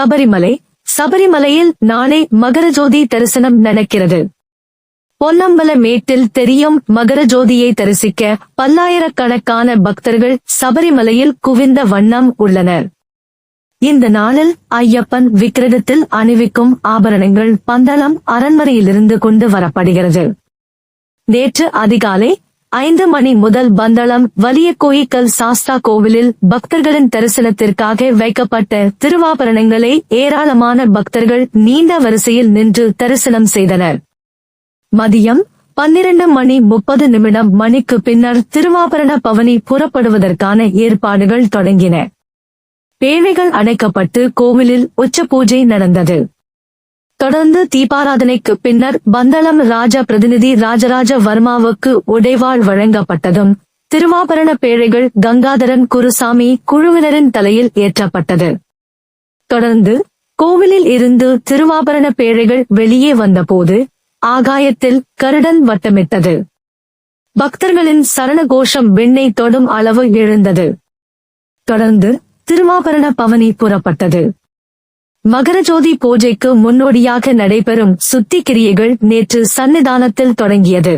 சபரிமலை. சபரிமலையில் நாளை மகரஜோதி தரிசனம் நடக்கிறது. பொன்னம்பல மேட்டில் தெரியும் மகரஜோதியை தரிசிக்க பல்லாயிரக்கணக்கான பக்தர்கள் சபரிமலையில் குவிந்த வண்ணம் உள்ளனர். இந்த நாளில் ஐயப்பன் விக்கிரகத்தில் அணிவிக்கும் ஆபரணங்கள் பந்தளம் அரண்மனையிலிருந்து கொண்டு வரப்படுகிறது. நேற்று அதிகாலை ஐந்து மணி முதல் பந்தளம் வலிய கோயிக்கல் சாஸ்தா கோவிலில் பக்தர்களின் தரிசனத்திற்காக வைக்கப்பட்ட திருவாபரணங்களை ஏராளமான பக்தர்கள் நீண்ட வரிசையில் நின்று தரிசனம் செய்தனர். மதியம் பன்னிரண்டு மணி முப்பது நிமிடம் மணிக்கு பின்னர் திருவாபரண பவனி புறப்படுவதற்கான ஏற்பாடுகள் தொடங்கின. பேழைகள் அணைக்கப்பட்டு கோவிலில் உச்ச பூஜை நடந்தது. தொடர்ந்து தீபாராதனைக்கு பின்னர் பந்தளம் ராஜா பிரதிநிதி ராஜராஜ வர்மாவுக்கு உடைவாள் வழங்கப்பட்டதும் திருவாபரண பேழைகள் கங்காதரன் குருசாமி குழுவினரின் தலையில் ஏற்றப்பட்டது. தொடர்ந்து கோவிலில் இருந்து திருவாபரண பேழைகள் வெளியே வந்தபோது ஆகாயத்தில் கருடன் வட்டமிட்டது. பக்தர்களின் சரண கோஷம் விண்ணை தொடும் அளவு எழுந்தது. தொடர்ந்து திருவாபரண பவனி புறப்பட்டது. மகரஜோதி பூஜைக்கு முன்னோடியாக நடைபெறும் சுத்தி கிரியைகள் நேற்று சன்னிதானத்தில் தொடங்கியது.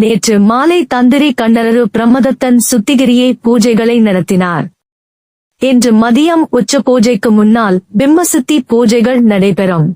நேற்று மாலை தந்திரி கண்டரரு பிரம்மதத்தன் சுத்திகிரியை பூஜைகளை நடத்தினார். இன்று மதியம் உச்ச பூஜைக்கு முன்னால் பிம்மசுத்தி பூஜைகள் நடைபெறும்.